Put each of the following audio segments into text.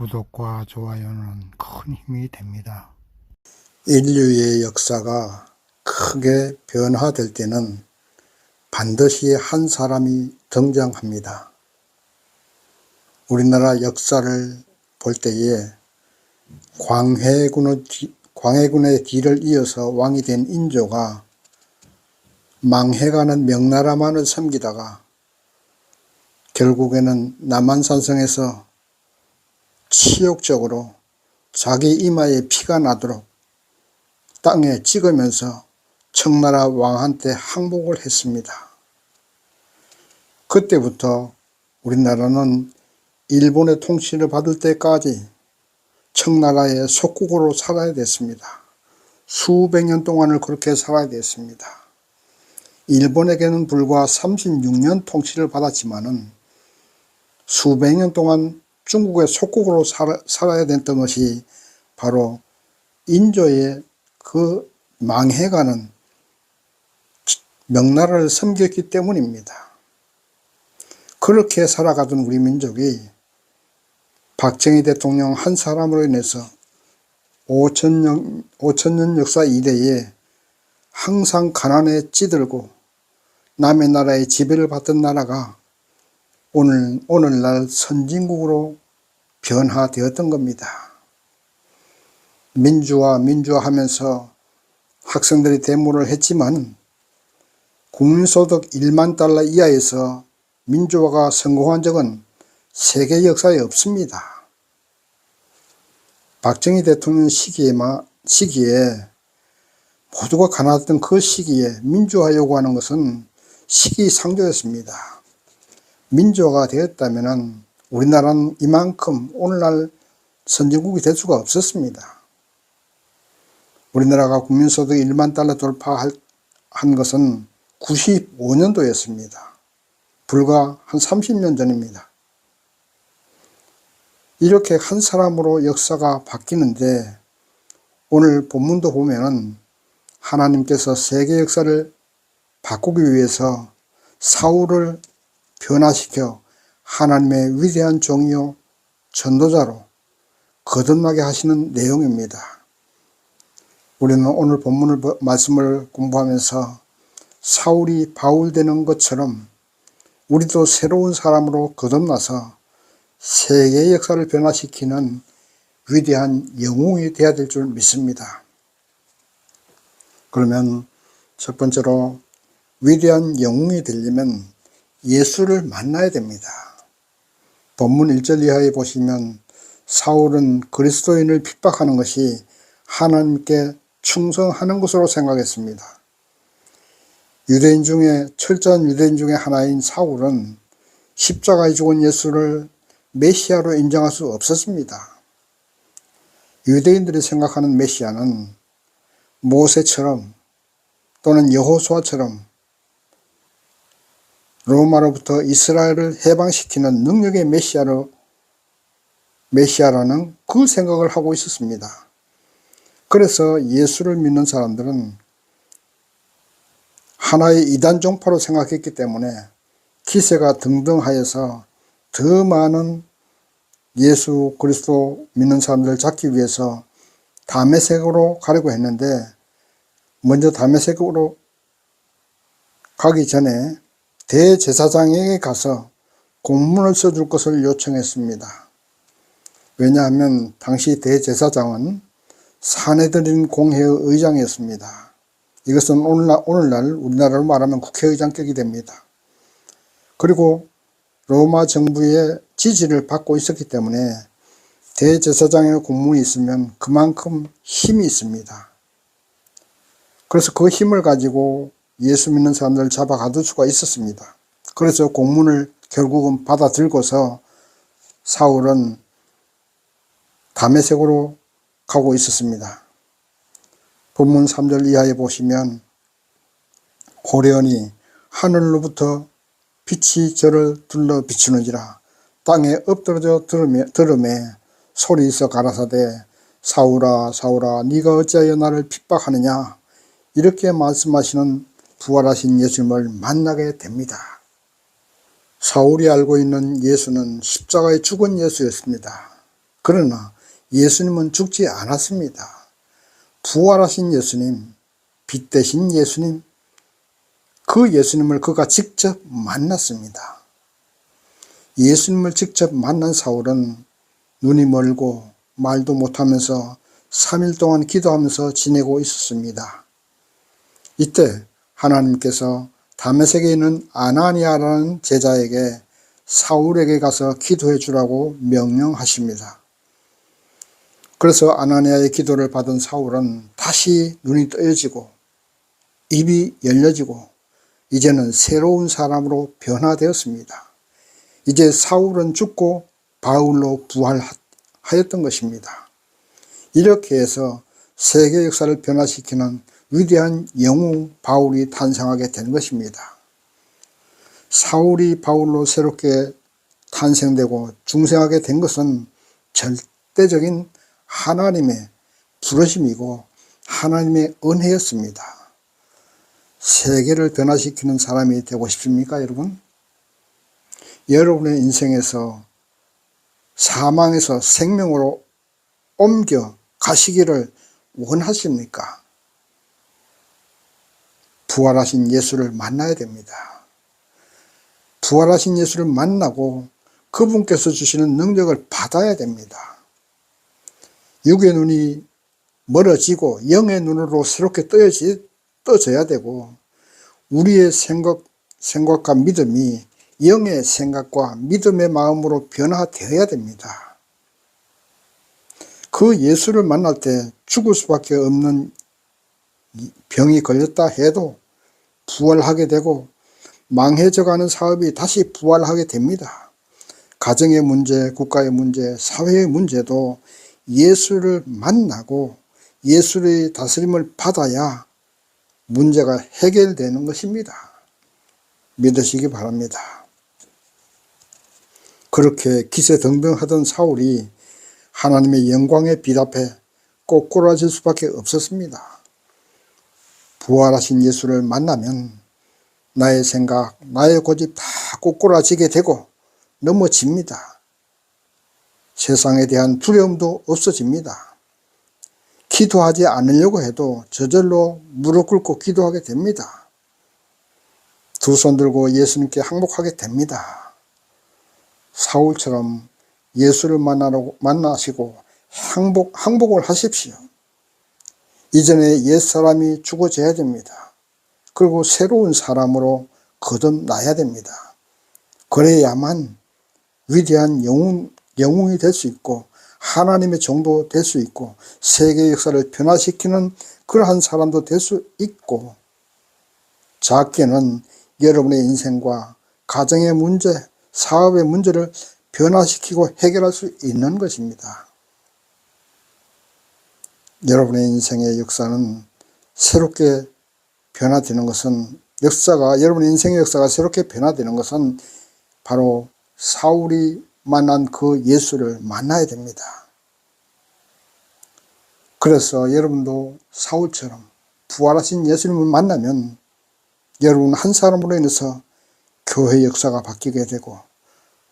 구독과 좋아요는 큰 힘이 됩니다. 인류의 역사가 크게 변화될 때는 반드시 한 사람이 등장합니다. 우리나라 역사를 볼 때에 광해군의, 뒤- 광해군의 뒤를 이어서 왕이 된 인조가 망해가는 명나라만을 섬기다가 결국에는 남한산성에서 치욕적으로 자기 이마에 피가 나도록 땅에 찍으면서 청나라 왕한테 항복을 했습니다. 그때부터 우리나라는 일본의 통치를 받을 때까지 청나라의 속국으로 살아야 됐습니다. 수백 년 동안을 그렇게 살아야 됐습니다. 일본에게는 불과 36년 통치를 받았지만 은 수백 년 동안 중국의 속국으로 살아, 살아 야 됐던 것이 바로 인조의 그 망해가는 명나라를 섬겼기 때문입니다. 그렇게 살아가던 우리 민족이 박정희 대통령 한 사람으로 인해서 5천년, 5천년 역사 이래에 항상 가난에 찌들고 남의 나라의 지배를 받던 나라가 오늘, 오늘날 선진국으로 변화되었던 겁니다. 민주화, 민주화 하면서 학생들이 데모를 했지만 국민소득 1만 달러 이하에서 민주화가 성공한 적은 세계 역사에 없습니다. 박정희 대통령 시기에만, 시기에 모두가 가난했던 그 시기에 민주화 요구하는 것은 시기상조였습니다. 민주화가 되었다면 우리나라는 이만큼 오늘날 선진국이 될 수가 없었습니다. 우리나라가 국민소득 1만 달러 돌파한 것은 95년도였습니다. 불과 한 30년 전입니다. 이렇게 한 사람으로 역사가 바뀌는데 오늘 본문도 보면은 하나님께서 세계 역사를 바꾸기 위해서 사울을 변화시켜 하나님의 위대한 종이요 전도자로 거듭나게 하시는 내용입니다. 우리는 오늘 본문을 말씀을 공부하면서 사울이 바울 되는 것처럼 우리도 새로운 사람으로 거듭나서 세계 역사를 변화시키는 위대한 영웅이 되어야 될 줄 믿습니다. 그러면 첫 번째로 위대한 영웅이 되려면 예수를 만나야 됩니다. 본문 1절 이하에 보시면 사울은 그리스도인을 핍박하는 것이 하나님께 충성하는 것으로 생각했습니다. 유대인 중에 철저한 유대인 중에 하나인 사울은 십자가에 죽은 예수를 메시아로 인정할 수 없었습니다. 유대인들이 생각하는 메시아는 모세처럼 또는 여호수아처럼 로마로부터 이스라엘을 해방시키는 능력의 메시아로 메시아라는 그 생각을 하고 있었습니다. 그래서 예수를 믿는 사람들은 하나의 이단 종파로 생각했기 때문에 기세가 등등하여서 더 많은 예수 그리스도 믿는 사람들을 잡기 위해서 다메섹으로 가려고 했는데 먼저 다메섹으로 가기 전에 대제사장에게 가서 공문을 써줄 것을 요청했습니다. 왜냐하면 당시 대제사장은 사내들인 공회의 의장이었습니다. 이것은 오늘날, 오늘날 우리나라로 말하면 국회의장격이 됩니다. 그리고 로마 정부의 지지를 받고 있었기 때문에 대제사장의 공문이 있으면 그만큼 힘이 있습니다. 그래서 그 힘을 가지고 예수 믿는 사람들을 잡아 가둘 수가 있었습니다. 그래서 공문을 결국은 받아 들고서 사울은 담에색으로 가고 있었습니다. 본문 3절 이하에 보시면 고려니 하늘로부터 빛이 저를 둘러 비추는지라 땅에 엎드러져 들음에, 들음에 소리 있어 가라사대 사울아 사울아 네가 어찌하여 나를 핍박하느냐 이렇게 말씀하시는 부활하신 예수님을 만나게 됩니다. 사울이 알고 있는 예수는 십자가에 죽은 예수였습니다. 그러나 예수님은 죽지 않았습니다. 부활하신 예수님, 빛 대신 예수님, 그 예수님을 그가 직접 만났습니다. 예수님을 직접 만난 사울은 눈이 멀고 말도 못하면서 3일 동안 기도하면서 지내고 있었습니다. 이때 하나님께서 다메섹에 있는 아나니아라는 제자에게 사울에게 가서 기도해 주라고 명령하십니다. 그래서 아나니아의 기도를 받은 사울은 다시 눈이 떠여지고 입이 열려지고 이제는 새로운 사람으로 변화되었습니다. 이제 사울은 죽고 바울로 부활하였던 것입니다. 이렇게 해서 세계 역사를 변화시키는 위대한 영웅 바울이 탄생하게 된 것입니다. 사울이 바울로 새롭게 탄생되고 중생하게 된 것은 절대적인 하나님의 부르심이고 하나님의 은혜였습니다. 세계를 변화시키는 사람이 되고 싶습니까, 여러분? 여러분의 인생에서 사망에서 생명으로 옮겨 가시기를 원하십니까? 부활하신 예수를 만나야 됩니다. 부활하신 예수를 만나고 그분께서 주시는 능력을 받아야 됩니다. 육의 눈이 멀어지고 영의 눈으로 새롭게 떠야지, 떠져야 되고 우리의 생각, 생각과 믿음이 영의 생각과 믿음의 마음으로 변화되어야 됩니다. 그 예수를 만날 때 죽을 수밖에 없는 병이 걸렸다 해도 부활하게 되고 망해져 가는 사업이 다시 부활하게 됩니다. 가정의 문제, 국가의 문제, 사회의 문제도 예수를 만나고 예수의 다스림을 받아야 문제가 해결되는 것입니다. 믿으시기 바랍니다. 그렇게 기세등등하던 사울이 하나님의 영광의 빛 앞에 꼬꾸라질 수밖에 없었습니다. 부활하신 예수를 만나면 나의 생각, 나의 고집 다 꼬꾸라지게 되고 넘어집니다. 세상에 대한 두려움도 없어집니다. 기도하지 않으려고 해도 저절로 무릎 꿇고 기도하게 됩니다. 두 손 들고 예수님께 항복하게 됩니다. 사울처럼 예수를 만나시고 항복, 항복을 하십시오. 이전에 옛사람이 죽어져야 됩니다. 그리고 새로운 사람으로 거듭나야 됩니다. 그래야만 위대한 영웅, 영웅이 될 수 있고 하나님의 정도 될 수 있고 세계 역사를 변화시키는 그러한 사람도 될 수 있고 작게는 여러분의 인생과 가정의 문제, 사업의 문제를 변화시키고 해결할 수 있는 것입니다. 여러분의 인생의 역사는 새롭게 변화되는 것은 역사가 여러분의 인생의 역사가 새롭게 변화되는 것은 바로 사울이 만난 그 예수를 만나야 됩니다. 그래서 여러분도 사울처럼 부활하신 예수님을 만나면 여러분 한 사람으로 인해서 교회 역사가 바뀌게 되고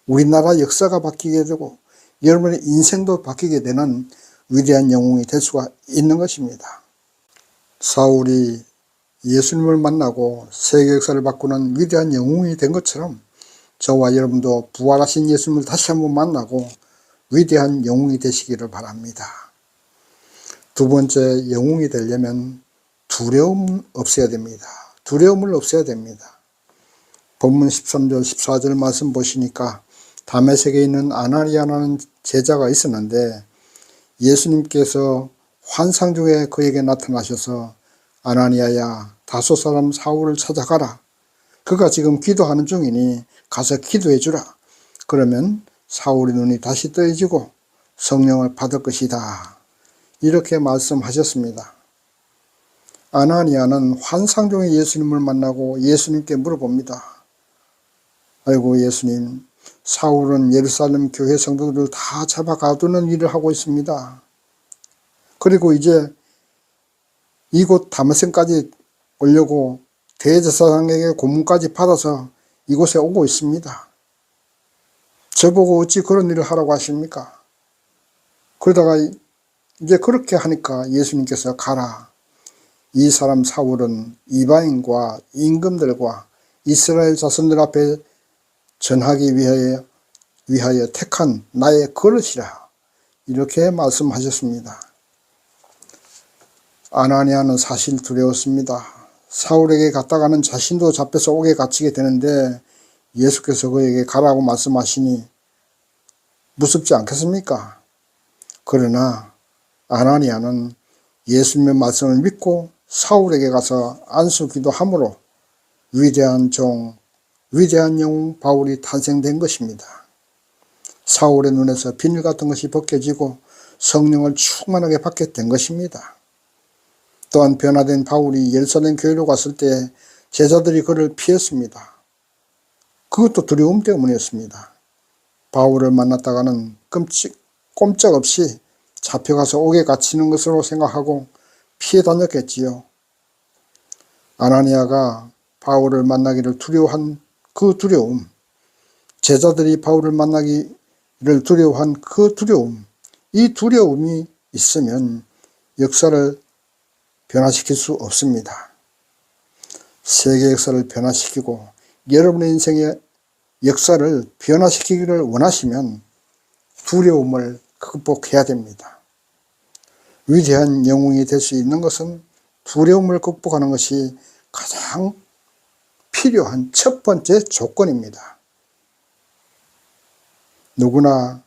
우리나라 역사가 바뀌게 되고 여러분의 인생도 바뀌게 되는 위대한 영웅이 될 수가 있는 것입니다. 사울이 예수님을 만나고 세계 역사를 바꾸는 위대한 영웅이 된 것처럼 저와 여러분도 부활하신 예수님을 다시 한번 만나고 위대한 영웅이 되시기를 바랍니다. 두 번째 영웅이 되려면 두려움 없어야 됩니다. 두려움을 없애야 됩니다. 본문 13절 14절 말씀 보시니까 다메섹에 있는 아나리아라는 제자가 있었는데 예수님께서 환상 중에 그에게 나타나셔서 아나니아야 다소 사람 사울을 찾아가라. 그가 지금 기도하는 중이니 가서 기도해 주라. 그러면 사울의 눈이 다시 떠해지고 성령을 받을 것이다. 이렇게 말씀하셨습니다. 아나니아는 환상 중에 예수님을 만나고 예수님께 물어봅니다. 아이고 예수님 사울은 예루살렘 교회 성도들을 다 잡아 가두는 일을 하고 있습니다. 그리고 이제 이곳 다메섹까지 오려고 대제사장에게 고문까지 받아서 이곳에 오고 있습니다. 저보고 어찌 그런 일을 하라고 하십니까? 그러다가 이제 그렇게 하니까 예수님께서 가라. 이 사람 사울은 이방인과 임금들과 이스라엘 자손들 앞에 전하기 위하여, 위하여 택한 나의 그릇이라. 이렇게 말씀하셨습니다. 아나니아는 사실 두려웠습니다. 사울에게 갔다가는 자신도 잡혀서 옥에 갇히게 되는데 예수께서 그에게 가라고 말씀하시니 무섭지 않겠습니까? 그러나 아나니아는 예수님의 말씀을 믿고 사울에게 가서 안수기도 함으로 위대한 종, 위대한 영웅 바울이 탄생된 것입니다. 사울의 눈에서 비늘 같은 것이 벗겨지고 성령을 충만하게 받게 된 것입니다. 또한 변화된 바울이 예루살렘 교회로 갔을 때 제자들이 그를 피했습니다. 그것도 두려움 때문이었습니다. 바울을 만났다가는 끔찍, 꼼짝없이 잡혀가서 옥에 갇히는 것으로 생각하고 피해 다녔겠지요. 아나니아가 바울을 만나기를 두려워한 그 두려움, 제자들이 바울을 만나기를 두려워한 그 두려움, 이 두려움이 있으면 역사를 변화시킬 수 없습니다. 세계 역사를 변화시키고 여러분의 인생의 역사를 변화시키기를 원하시면 두려움을 극복해야 됩니다. 위대한 영웅이 될 수 있는 것은 두려움을 극복하는 것이 가장 필요한 첫 번째 조건입니다. 누구나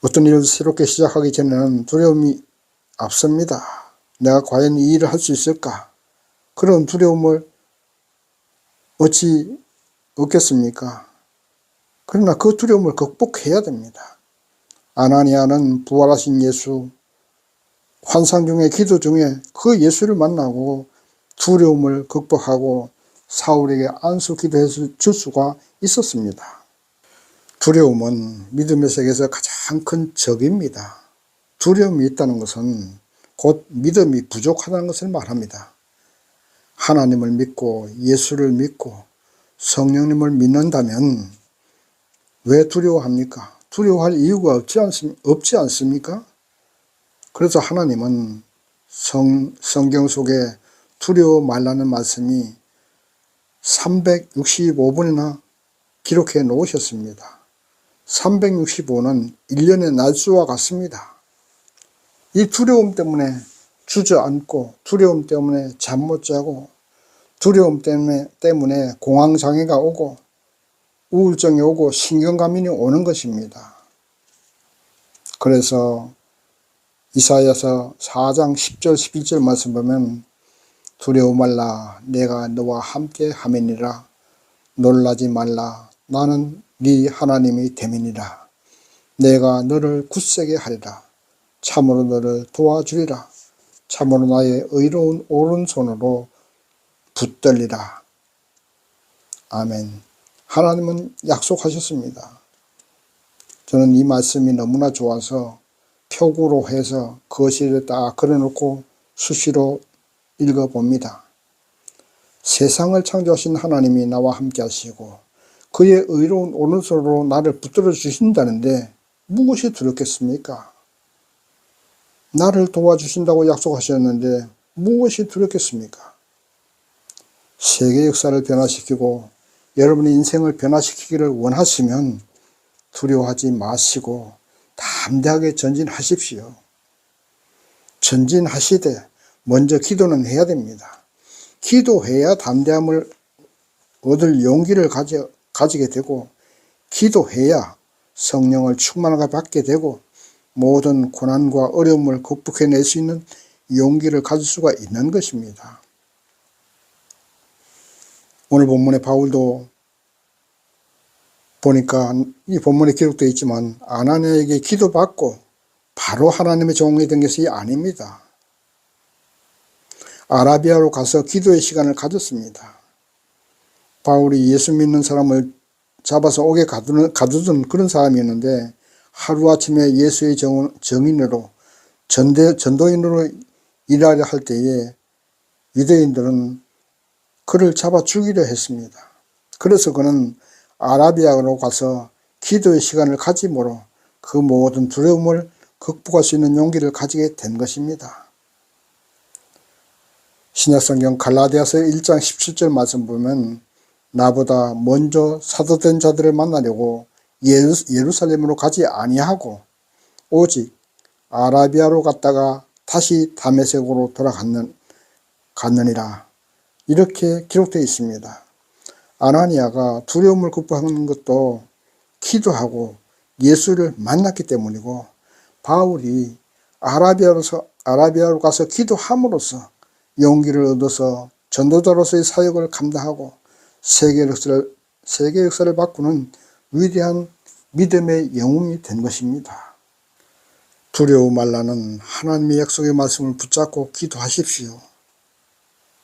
어떤 일을 새롭게 시작하기 전에는 두려움이 앞섭니다. 내가 과연 이 일을 할 수 있을까? 그런 두려움을 어찌 없겠습니까? 그러나 그 두려움을 극복해야 됩니다. 아나니아는 부활하신 예수, 환상 중에 기도 중에 그 예수를 만나고 두려움을 극복하고 사울에게 안수 기도해 줄 수가 있었습니다. 두려움은 믿음의 세계에서 가장 큰 적입니다. 두려움이 있다는 것은 곧 믿음이 부족하다는 것을 말합니다. 하나님을 믿고 예수를 믿고 성령님을 믿는다면 왜 두려워합니까? 두려워할 이유가 없지, 않습, 없지 않습니까? 그래서 하나님은 성, 성경 속에 두려워 말라는 말씀이 365번이나 기록해 놓으셨습니다. 365는 1년의 날수와 같습니다. 이 두려움 때문에 주저앉고 두려움 때문에 잠 못 자고 두려움 때문에, 때문에 공황장애가 오고 우울증이 오고 신경감인이 오는 것입니다. 그래서 이사야서 4장 10절 11절 말씀 보면 두려워 말라. 내가 너와 함께 하매니라. 놀라지 말라. 나는 네 하나님이 됨이니라. 내가 너를 굳세게 하리라. 참으로 너를 도와주리라. 참으로 나의 의로운 오른손으로 붙들리라. 아멘. 하나님은 약속하셨습니다. 저는 이 말씀이 너무나 좋아서 표구로 해서 거실에 딱 그려놓고 수시로 읽어봅니다. 세상을 창조하신 하나님이 나와 함께 하시고 그의 의로운 오른손으로 나를 붙들어 주신다는데 무엇이 두렵겠습니까? 나를 도와주신다고 약속하셨는데 무엇이 두렵겠습니까? 세계 역사를 변화시키고 여러분의 인생을 변화시키기를 원하시면 두려워하지 마시고 담대하게 전진하십시오. 전진하시되 먼저 기도는 해야 됩니다. 기도해야 담대함을 얻을 용기를 가지, 가지게 되고 기도해야 성령을 충만하게 받게 되고 모든 고난과 어려움을 극복해낼 수 있는 용기를 가질 수가 있는 것입니다. 오늘 본문의 바울도 보니까 이 본문에 기록되어 있지만 아나니아에게 기도받고 바로 하나님의 종이 된 것이 아닙니다. 아라비아로 가서 기도의 시간을 가졌습니다. 바울이 예수 믿는 사람을 잡아서 옥에 가두는, 가두던 그런 사람이었는데 하루아침에 예수의 정, 정인으로 전대, 전도인으로 일하려 할 때에 유대인들은 그를 잡아 죽이려 했습니다. 그래서 그는 아라비아로 가서 기도의 시간을 가짐으로 그 모든 두려움을 극복할 수 있는 용기를 가지게 된 것입니다. 신약성경 갈라디아서 1장 17절 말씀 보면 나보다 먼저 사도된 자들을 만나려고 예루- 예루살렘으로 가지 아니하고 오직 아라비아로 갔다가 다시 다메섹으로 돌아갔는 갔느니라 이렇게 기록되어 있습니다. 아나니아가 두려움을 극복하는 것도 기도하고 예수를 만났기 때문이고 바울이 아라비아로서 아라비아로 가서 기도함으로써 용기를 얻어서 전도자로서의 사역을 감당하고 세계 역사를 세계 역사를 바꾸는 위대한 믿음의 영웅이 된 것입니다. 두려움 말라는 하나님의 약속의 말씀을 붙잡고 기도하십시오.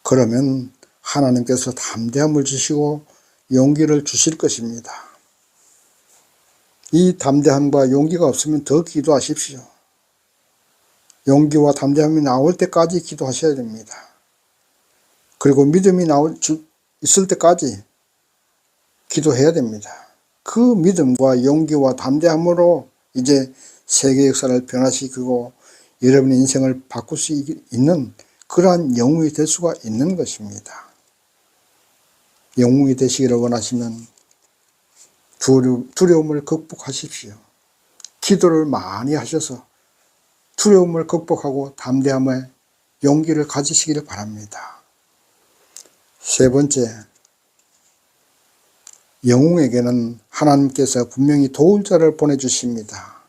그러면 하나님께서 담대함을 주시고 용기를 주실 것입니다. 이 담대함과 용기가 없으면 더 기도하십시오. 용기와 담대함이 나올 때까지 기도하셔야 됩니다. 그리고 믿음이 나올 주, 있을 때까지 기도해야 됩니다. 그 믿음과 용기와 담대함으로 이제 세계 역사를 변화시키고 여러분의 인생을 바꿀 수 있는 그러한 영웅이 될 수가 있는 것입니다. 영웅이 되시기를 원하시면 두려움, 두려움을 극복하십시오. 기도를 많이 하셔서 두려움을 극복하고 담대함의 용기를 가지시기를 바랍니다. 세 번째, 영웅에게는 하나님께서 분명히 도울 자를 보내주십니다.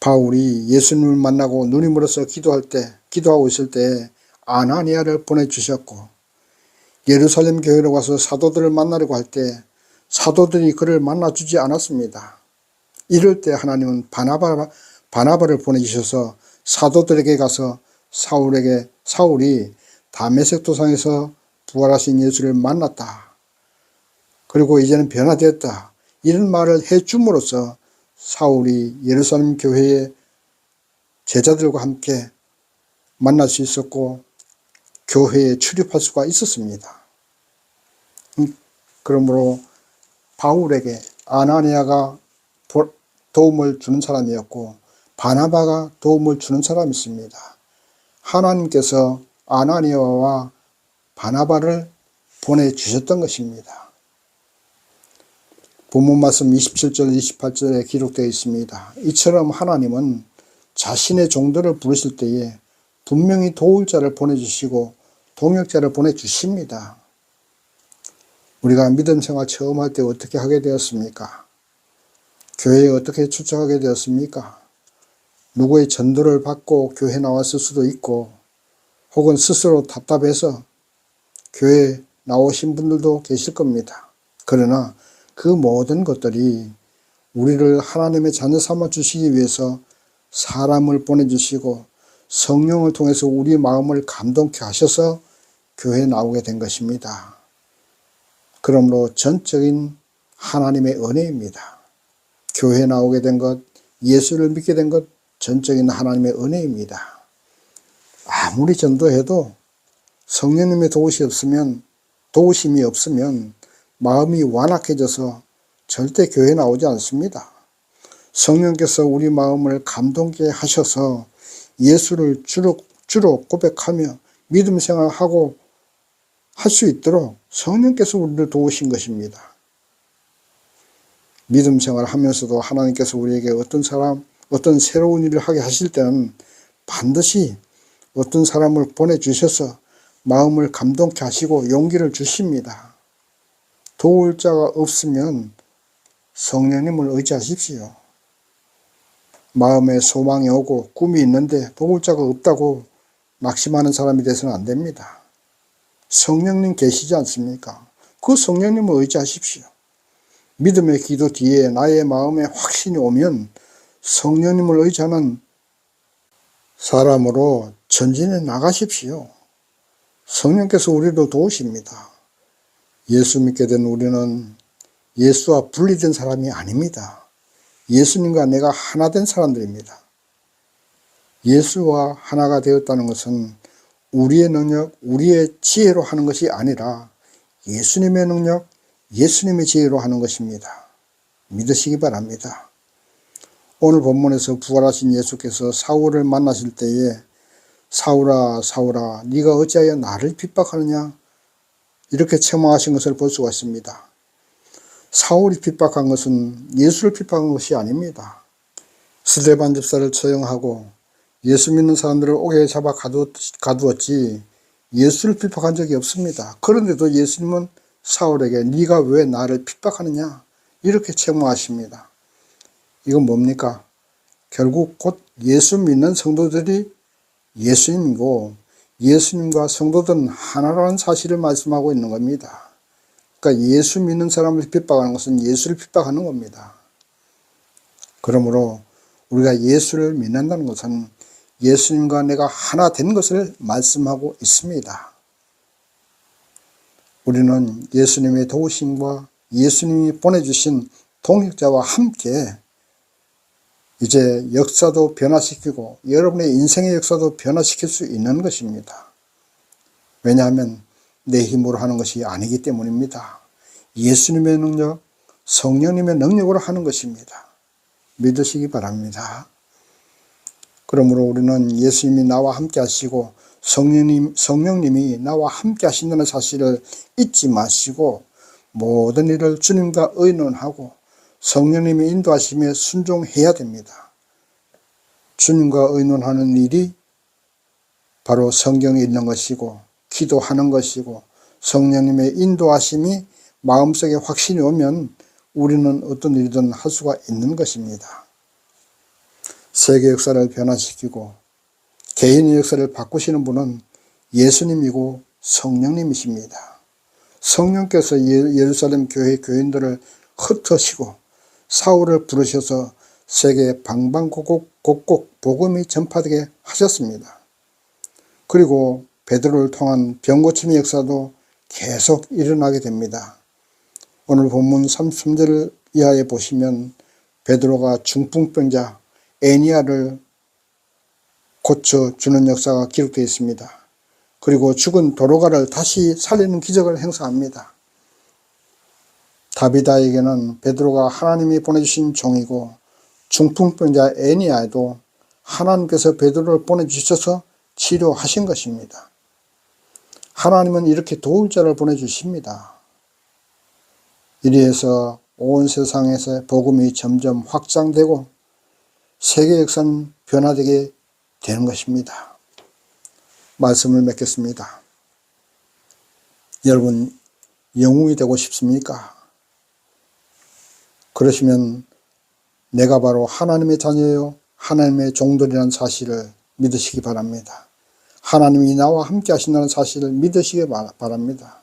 바울이 예수님을 만나고 누님으로서 기도할 때, 기도하고 있을 때 아나니아를 보내주셨고, 예루살렘 교회로 가서 사도들을 만나려고 할 때 사도들이 그를 만나주지 않았습니다. 이럴 때 하나님은 바나바, 바나바를 보내주셔서 사도들에게 가서 사울에게 사울이 다메섹 도상에서 부활하신 예수를 만났다. 그리고 이제는 변화되었다. 이런 말을 해 줌으로써 사울이 예루살렘 교회의 제자들과 함께 만날 수 있었고 교회에 출입할 수가 있었습니다. 음, 그러므로 바울에게 아나니아가 도- 도움을 주는 사람이었고 바나바가 도움을 주는 사람이었습니다. 하나님께서 아나니아와 바나바를 보내주셨던 것입니다. 본문 말씀 27절 28절에 기록되어 있습니다. 이처럼 하나님은 자신의 종들을 부르실 때에 분명히 도울 자를 보내주시고 동역자를 보내주십니다. 우리가 믿음 생활 처음 할 때 어떻게 하게 되었습니까? 교회에 어떻게 출석하게 되었습니까? 누구의 전도를 받고 교회 나왔을 수도 있고 혹은 스스로 답답해서 교회 나오신 분들도 계실 겁니다. 그러나 그 모든 것들이 우리를 하나님의 자녀 삼아 주시기 위해서 사람을 보내주시고 성령을 통해서 우리 마음을 감동케 하셔서 교회에 나오게 된 것입니다. 그러므로 전적인 하나님의 은혜입니다. 교회에 나오게 된 것, 예수를 믿게 된 것, 전적인 하나님의 은혜입니다. 아무리 전도해도 성령님의 도우심이 없으면, 도우심이 없으면 마음이 완악해져서 절대 교회에 나오지 않습니다. 성령께서 우리 마음을 감동케 하셔서 예수를 주로, 주로 고백하며 믿음 생활하고 할 수 있도록 성령께서 우리를 도우신 것입니다. 믿음 생활 하면서도 하나님께서 우리에게 어떤 사람, 어떤 새로운 일을 하게 하실 때는 반드시 어떤 사람을 보내주셔서 마음을 감동케 하시고 용기를 주십니다. 도울 자가 없으면 성령님을 의지하십시오. 마음에 소망이 오고 꿈이 있는데 도울 자가 없다고 낙심하는 사람이 돼서는 안 됩니다. 성령님 계시지 않습니까? 그 성령님을 의지하십시오. 믿음의 기도 뒤에 나의 마음에 확신이 오면 성령님을 의지하는 사람으로 전진해 나가십시오. 성령께서 우리를 도우십니다. 예수 믿게 된 우리는 예수와 분리된 사람이 아닙니다. 예수님과 내가 하나 된 사람들입니다. 예수와 하나가 되었다는 것은 우리의 능력, 우리의 지혜로 하는 것이 아니라 예수님의 능력, 예수님의 지혜로 하는 것입니다. 믿으시기 바랍니다. 오늘 본문에서 부활하신 예수께서 사울을 만나실 때에 사울아 사울아 네가 어찌하여 나를 핍박하느냐 이렇게 책망하신 것을 볼 수가 있습니다. 사울이 핍박한 것은 예수를 핍박한 것이 아닙니다. 스데반 집사를 처형하고 예수 믿는 사람들을 옥에 잡아 가두었, 가두었지 예수를 핍박한 적이 없습니다. 그런데도 예수님은 사울에게 네가 왜 나를 핍박하느냐 이렇게 책망하십니다. 이건 뭡니까? 결국 곧 예수 믿는 성도들이 예수님이고 예수님과 성도들은 하나라는 사실을 말씀하고 있는 겁니다. 그러니까 예수 믿는 사람을 핍박하는 것은 예수를 핍박하는 겁니다. 그러므로 우리가 예수를 믿는다는 것은 예수님과 내가 하나 된 것을 말씀하고 있습니다. 우리는 예수님의 도우심과 예수님이 보내주신 동역자와 함께 이제 역사도 변화시키고 여러분의 인생의 역사도 변화시킬 수 있는 것입니다. 왜냐하면 내 힘으로 하는 것이 아니기 때문입니다. 예수님의 능력, 성령님의 능력으로 하는 것입니다. 믿으시기 바랍니다. 그러므로 우리는 예수님이 나와 함께 하시고 성령님, 성령님이 나와 함께 하신다는 사실을 잊지 마시고 모든 일을 주님과 의논하고 성령님의 인도하심에 순종해야 됩니다. 주님과 의논하는 일이 바로 성경에 있는 것이고 기도하는 것이고 성령님의 인도하심이 마음속에 확신이 오면 우리는 어떤 일이든 할 수가 있는 것입니다. 세계 역사를 변화시키고 개인의 역사를 바꾸시는 분은 예수님이고 성령님이십니다. 성령께서 예- 예루살렘 교회 교인들을 흩으시고 사울을 부르셔서 세계 방방곡곡 곡곡 복음이 전파되게 하셨습니다. 그리고 베드로를 통한 병고침의 역사도 계속 일어나게 됩니다. 오늘 본문 33절 이하에 보시면 베드로가 중풍병자 애니아를 고쳐주는 역사가 기록되어 있습니다. 그리고 죽은 도로가를 다시 살리는 기적을 행사합니다. 다비다에게는 베드로가 하나님이 보내주신 종이고 중풍병자 애니아에도 하나님께서 베드로를 보내주셔서 치료하신 것입니다. 하나님은 이렇게 도울 자를 보내주십니다. 이리해서 온 세상에서 복음이 점점 확장되고 세계 역사는 변화되게 되는 것입니다. 말씀을 맺겠습니다. 여러분, 영웅이 되고 싶습니까? 그러시면 내가 바로 하나님의 자녀요, 하나님의 종들이라는 사실을 믿으시기 바랍니다. 하나님이 나와 함께 하신다는 사실을 믿으시기 바- 바랍니다.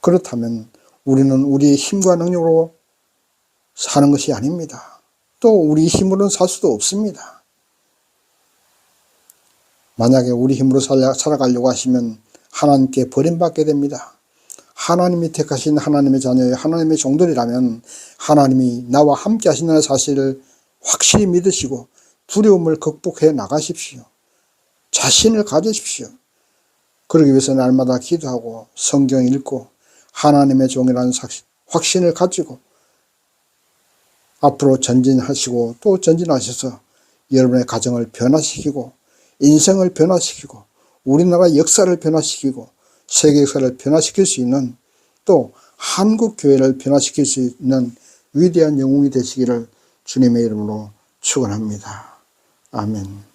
그렇다면 우리는 우리의 힘과 능력으로 사는 것이 아닙니다. 또 우리 힘으로는 살 수도 없습니다. 만약에 우리 힘으로 살아, 살아가려고 하시면 하나님께 버림받게 됩니다. 하나님이 택하신 하나님의 자녀의 하나님의 종들이라면 하나님이 나와 함께 하신다는 사실을 확실히 믿으시고 두려움을 극복해 나가십시오. 자신을 가지십시오. 그러기 위해서 날마다 기도하고 성경 읽고 하나님의 종이라는 사- 확신을 가지고 앞으로 전진하시고 또 전진하셔서 여러분의 가정을 변화시키고 인생을 변화시키고 우리나라 역사를 변화시키고 세계 역사를 변화시킬 수 있는 또 한국 교회를 변화시킬 수 있는 위대한 영웅이 되시기를 주님의 이름으로 축원합니다. 아멘.